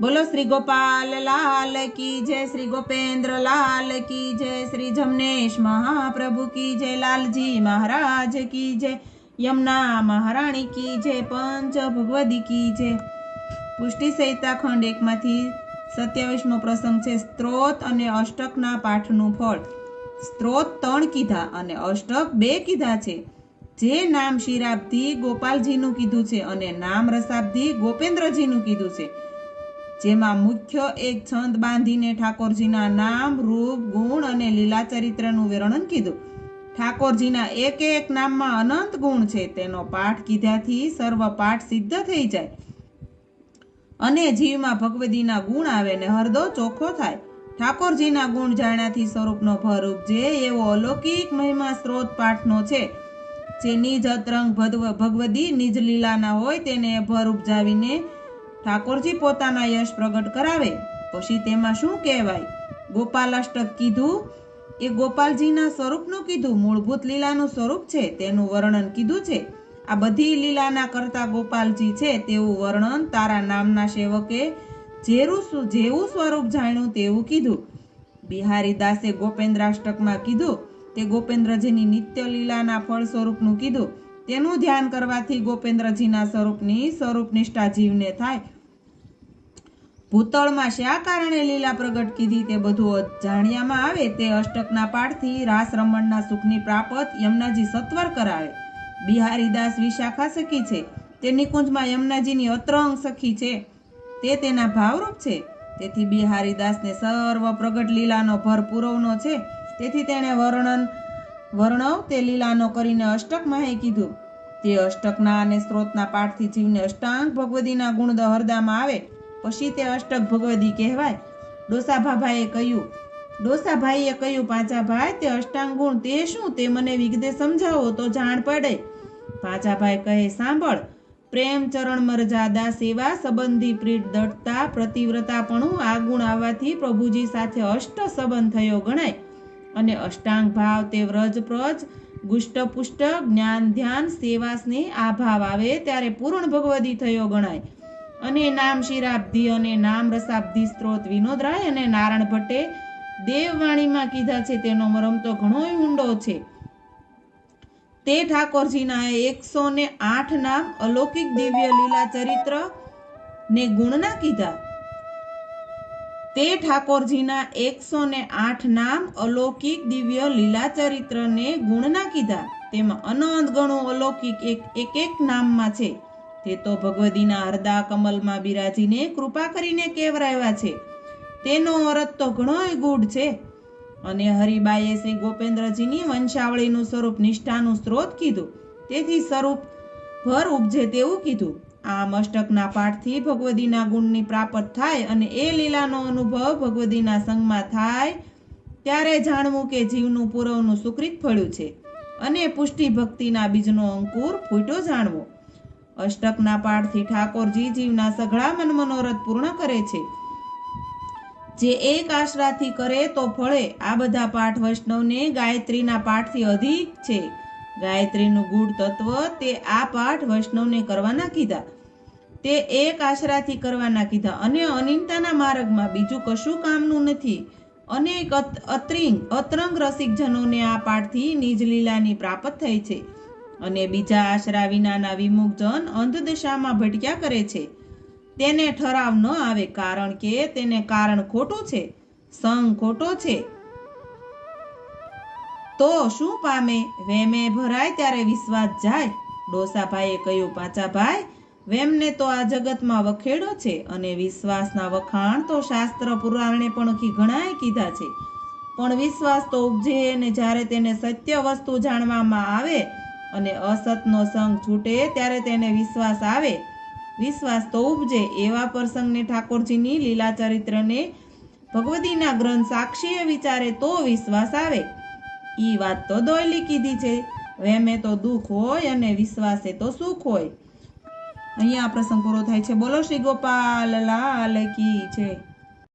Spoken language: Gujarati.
બોલો શ્રી ગોપાલ લાલ કી જય શ્રી ગોપેન્દ્ર લાલ કી જય શ્રી જમનેશ મહાપ્રભુ કી જય, લાલજી મહારાજ કી જય, યમુના મહારાણી કી જય પંચ ભગવદી કી જય. પુષ્ટિ સહિતા ખંડ એકમાંથી સત્યાવીસમો પ્રસંગ છે, સ્ત્રોત અને અષ્ટકના પાઠનું ફળ. સ્ત્રોત ત્રણ કીધા અને અષ્ટક બે કીધા છે. જે નામ શિરાબ્દી ગોપાલજીનું કીધું છે અને નામ રસાબ્દી ગોપેન્દ્રજીનું કીધું છે. જેમાં મુખ્ય એક છંદ બાંધીને ઠાકોરજીના નામ, રૂપ, ગુણ અને લીલા ચરિત્રનું વર્ણન કીધું. ઠાકોરજીના એક એક નામમાં અનંત ગુણ છે. તેનો પાઠ કીધાથી સર્વ પાઠ સિદ્ધ થઈ જાય. અને જીવમાં ભગવદીના ગુણ આવે ને હરદો ચોખ્ખો થાય. ઠાકોરજીના ગુણ જાણ્યાથી સ્વરૂપનો ભર ઉપજે એવો અલૌકિક મહિમા સ્ત્રોત પાઠનો છે. જે નિજ અતરંગ ભગવદી નિજ લીલાના હોય તેને ભર ઉપજાવીને ઠાકોરજી પોતાના યશ પ્રગટ કરાવે, પછી તેમાં શું કહેવાય? ગોપાલાષ્ટક કીધું, એ ગોપાલજીના સ્વરૂપનું કીધું, મૂળભૂત લીલાનું સ્વરૂપ છે, તેનું વર્ણન કીધું છે. આ બધી લીલાના કરતા ગોપાલજી છે, તેવું વર્ણન તારા નામના સેવકે જેરું જેવું સ્વરૂપ જાણ્યું તેવું કીધું. બિહારી દાસે ગોપેન્દ્રાષ્ટકમાં કીધું, તે ગોપેન્દ્રજીની નિત્ય લીલાના ફળ સ્વરૂપનું કીધું. તેનું ધ્યાન કરવાથી ગોપેન્દ્રજીના સ્વરૂપની સ્વરૂપ નિષ્ઠા જીવને થાય ભૂતળમાં શા કારણે લીલા પ્રગટ કીધી તે બધું જાણ્યામાં આવે તે અષ્ટકના પાઠથી રાસ રમણના સુખની પ્રાપત યમુનાજી સત્વર કરાવે. બિહારીદાસ વિશાખા સખી છે. તે નિકુંજમાં યમુનાજીની અત્રંગ સખી છે. તે તેના ભાવરૂપ છે. તેથી બિહારીદાસને સર્વ પ્રગટ લીલાનો ભર પુરવનો છે. તેથી તેણે વર્ણન, વર્ણવ તે લીલાનો કરીને અષ્ટકમાં એ કીધું. તે અષ્ટકના અને સ્ત્રોતના પાઠથી જીવને અષ્ટાંગ ભગવદીના ગુણ દહરદામાં આવે. પછી તે અષ્ટક ભગવદી કહેવાય. ડોસાભાભાઈએ કહ્યું, ડોસાભાઈએ કહ્યું પાંચાભાઈ તે અષ્ટાંગ ગુણ તે શું? તે મને વિગતે સમજાવો તો જાણ પડે. પાંચાભાઈ કહે, સાંભળ, પ્રેમ ચરણ મરજાદા સેવા, સંબંધી પ્રીત દટતા પ્રતિવ્રતાપણું, આ ગુણ આવવાથી પ્રભુજી સાથે અષ્ટ સંબંધ થયો ગણાય. અને અષ્ટાંગ ભાવ તે વ્રજ પ્રજ ગુષ્ટપુષ્ટ જ્ઞાન ધ્યાન, સેવા સ્નેહ, આ ભાવ આવે ત્યારે પૂર્ણ ભગવદી થયો ગણાય. અને નામ શિરાબ્દી અને નામ રસાબ્દી સ્ત્રોત વિનોદરાય અને નારાયણ ભટ્ટે દેવવાણીમાં કીધા છે. તેનો મરમ તો ઘણો ઊંડો છે. તે ઠાકોરજીના એકસો ને આઠ નામ અલૌકિક દિવ્ય લીલા ચરિત્ર ને ગુણના કીધા. તે ઠાકોરજીના એકસો ને આઠ નામ અલૌકિક દિવ્ય લીલા ચરિત્રને ગુણના કીધા. તેમાં અનંત ગણું અલૌકિક એક એક નામમાં છે. તે તો ભગવદીના હરદા કમલમાં બિરાજીને કૃપા કરીને કેવરાવ્યા છે. તેનો અરત તો ઘણોય ગુઢ છે. અને હરિબાઈએ શ્રી ગોપેન્દ્રજીની વંશાવળીનું સ્વરૂપ નિષ્ઠાનું સ્ત્રોત કીધું. તેથી સ્વરૂપ ભર ઉપજે તેવું કીધું. આ મષ્ટકના પાઠથી ભગવદીના ગુણની પ્રાપ્ત થાય અને એ લીલાનો અનુભવ ભગવદીના સંગમાં થાય, ત્યારે જાણવું કે જીવનું પૂરવનું સુકૃત ફળ્યું છે. અને પુષ્ટિ ભક્તિના બીજનો અંકુર ફૂટ્યો જાણવો. અષ્ટકના પાઠથી ઠાકોરજી જીવના સઘળા મન મનોરથ પૂર્ણ કરે છે. જે એક આશરાથી કરે તો ફળે. આ બધા પાઠ વૈષ્ણવને ગાયત્રીના પાઠથી અધિક છે. ગાયત્રીનું ગુઢ તત્વ તે આ પાઠ વૈષ્ણવને કરવાના કીધા. તે એક આશરાથી કરવાના કીધા. અને અનિંતાના માર્ગમાં બીજું કશું કામનું નથી. અનેક અત્રિંગ, અતરંગ રસિકજનોને આ પાઠથી નિજ લીલાની પ્રાપ્ત થઈ છે. અને બીજા આશરા વિનાના વિમુખ જન અંધદશામાં ભટક્યા કરે છે. તેને ઠરાવ ન આવે કારણ કે તેને કારણ ખોટું છે, સંગ ખોટો છે. તો શું પામે? વેમે ભરાય ત્યારે વિશ્વાસ જાય. ડોસાભાઈએ કહ્યું પાચાભાઈ વેમને તો આ જગતમાં વખેડો છે અને વિશ્વાસના વખાણ તો શાસ્ત્ર પુરાણે પણ ઘણાએ કીધા છે. પણ વિશ્વાસ તો ઉપજે ને જ્યારે તેને સત્ય વસ્તુ જાણવામાં આવે અને અસતનો સંગ છૂટે ત્યારે તેને વિશ્વાસ આવે. વિશ્વાસ તો ઉપજે એવા પ્રસંગને ઠાકોરજીની લીલા ચરિત્રને ભગવતીના ગ્રંથ સાક્ષીએ વિચારે તો વિશ્વાસ આવે. ઈ વાત તો દોયલી કીધી છે. વેમે તો દુઃખ હોય અને વિશ્વાસે તો સુખ હોય. અહીંયા આ પ્રસંગ પૂરો થાય છે. બોલો શ્રી ગોપાલ, લાલ કી છે.